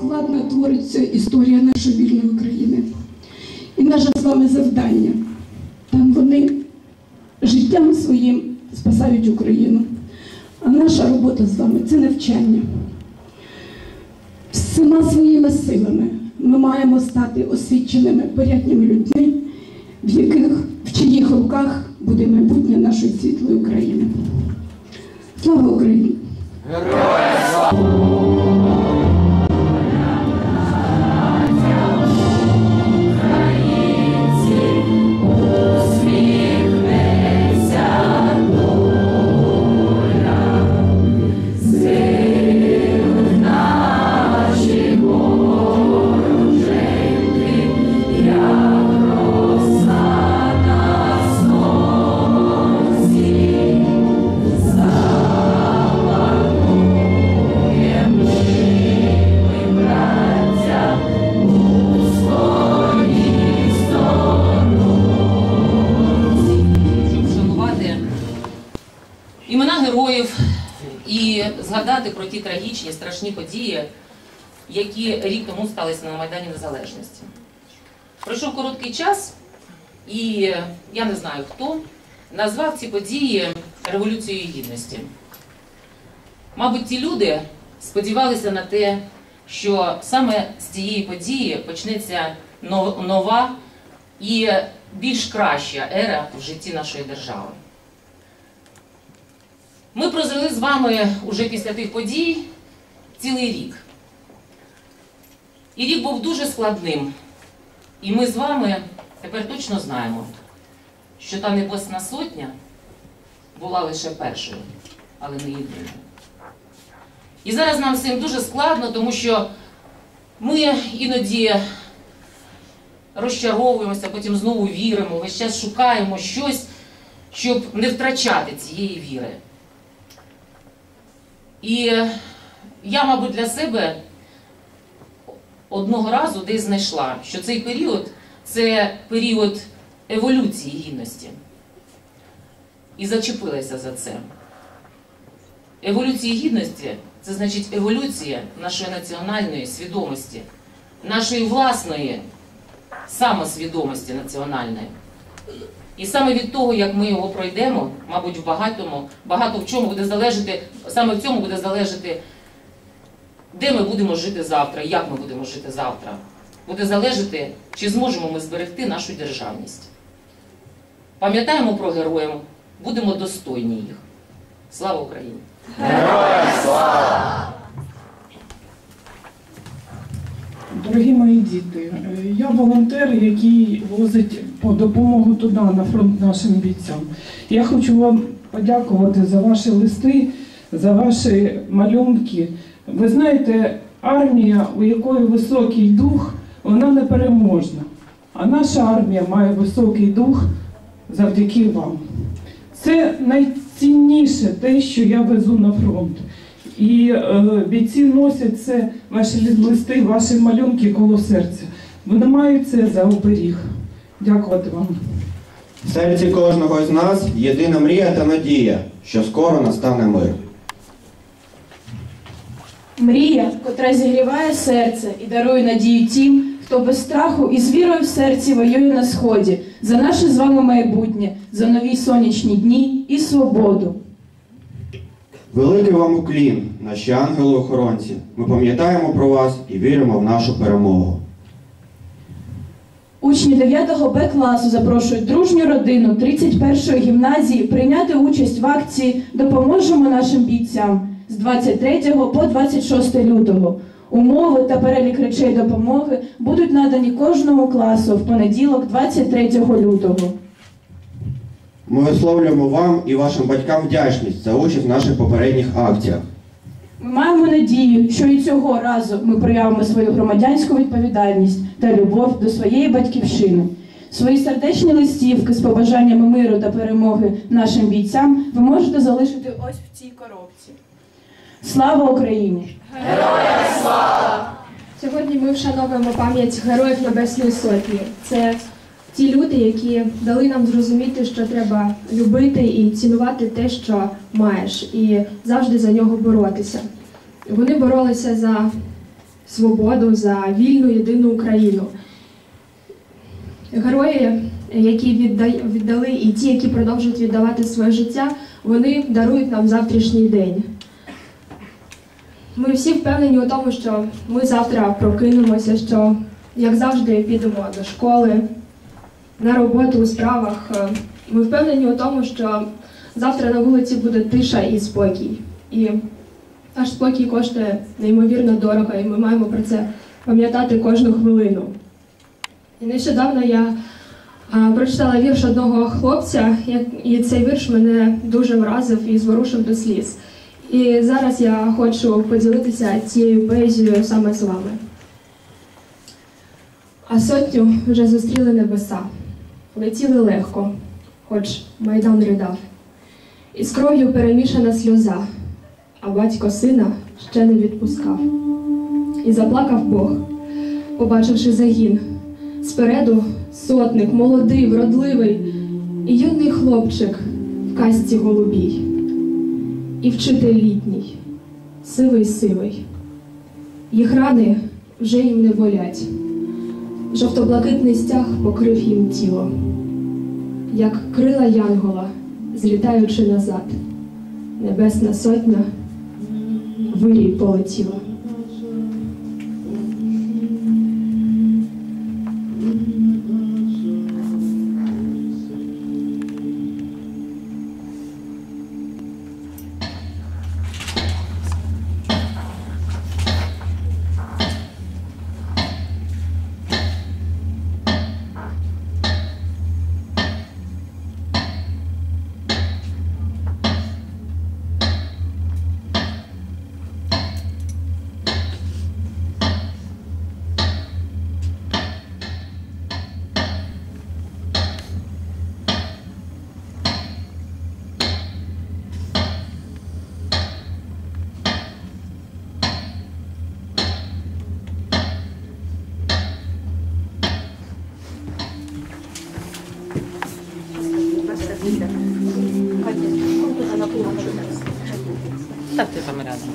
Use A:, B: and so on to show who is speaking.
A: складно твориться історія нашої вільної України. І наше з вами завдання. Там вони життям своїм спасають Україну. А наша робота з вами це навчання. Всіма своїми силами ми маємо стати освіченими, порядними людьми, в яких в чиїх руках буде майбутнє нашої світлої України. Слава Україні!
B: І згадати про ті трагічні, страшні події, які рік тому сталися на Майдані Незалежності. Пройшов короткий час, і я не знаю хто назвав ці події Революцією Гідності. Мабуть, ті люди сподівалися на те, що саме з цієї події почнеться нова і більш краща ера в житті нашої держави. Ми прожили з вами уже після тих подій цілий рік. І рік був дуже складним. І ми з вами тепер точно знаємо, що та небесна сотня була лише першою, але не єдиною. І зараз нам всім дуже складно, тому що ми іноді розчаровуємося, потім знову віримо, весь час шукаємо щось, щоб не втрачати цієї віри. І я, мабуть, для себе одного разу десь знайшла, що цей період це період еволюції гідності. І зачепилася за це. Еволюція гідності це значить еволюція нашої національної свідомості, нашої власної самосвідомості національної. І саме від того, як ми його пройдемо, мабуть, в багатому, багато в чому буде залежати, саме в цьому буде залежати, де ми будемо жити завтра, як ми будемо жити завтра. Буде залежати, чи зможемо ми зберегти нашу державність. Пам'ятаємо про героїв, будемо достойні їх. Слава Україні!
C: Дорогі мої діти, я волонтер, який возить по допомогу туди на фронт нашим бійцям. Я хочу вам подякувати за ваші листи, за ваші малюнки. Ви знаєте, армія, у якої високий дух, вона непереможна. А наша армія має високий дух завдяки вам. Це найцінніше те, що я везу на фронт. І е, бійці носять це ваші листи, ваші малюнки коло серця. Вони мають це за оберіг. Дякувати вам.
D: В серці кожного з нас єдина мрія та надія, що скоро настане мир.
E: Мрія, котра зігріває серце і дарує надію тим, хто без страху і з вірою в серці воює на сході за наше з вами майбутнє, за нові сонячні дні і свободу.
D: Великий вам уклін, наші ангели-охоронці. Ми пам'ятаємо про вас і віримо в нашу перемогу.
E: Учні 9 Б класу запрошують дружню родину 31-ї гімназії прийняти участь в акції Допоможемо нашим бійцям з 23 по 26 лютого. Умови та перелік речей допомоги будуть надані кожному класу в понеділок, 23 лютого.
D: Ми висловлюємо вам і вашим батькам вдячність за участь в наших попередніх акціях.
E: Ми маємо надію, що і цього разу ми проявимо свою громадянську відповідальність та любов до своєї батьківщини. Свої сердечні листівки з побажаннями миру та перемоги нашим бійцям ви можете залишити ось в цій коробці. Слава Україні!
F: Сьогодні ми вшановуємо пам'ять героїв Небесної Сотні. Це ті люди, які дали нам зрозуміти, що треба любити і цінувати те, що маєш, і завжди за нього боротися. Вони боролися за свободу, за вільну єдину Україну. Герої, які віддали, і ті, які продовжують віддавати своє життя, вони дарують нам завтрашній день. Ми всі впевнені у тому, що ми завтра прокинемося, що, як завжди, підемо до школи, на роботу у справах. Е, Ми впевнені у тому, що завтра на вулиці буде тиша і спокій. І наш спокій коштує неймовірно дорого, і ми маємо про це пам'ятати кожну хвилину. І нещодавно я а, прочитала вірш одного хлопця, і цей вірш мене дуже вразив і зворушив до сліз. І зараз я хочу поділитися цією поезією саме з вами. А сотню вже зустріли небеса, летіли легко, хоч майдан ридав. І з кров'ю перемішана сльоза, а батько сина ще не відпускав. І заплакав Бог, побачивши загін. Спереду сотник, молодий, вродливий, і юний хлопчик в касті голубій, і вчитель літній, сивий сивий. Їх рани вже їм не болять. Жовто-блакитний стяг покрив їм тіло, як крила янгола, злітаючи назад, небесна сотня вирій полетіла.
B: Tak,
G: ty tam razem.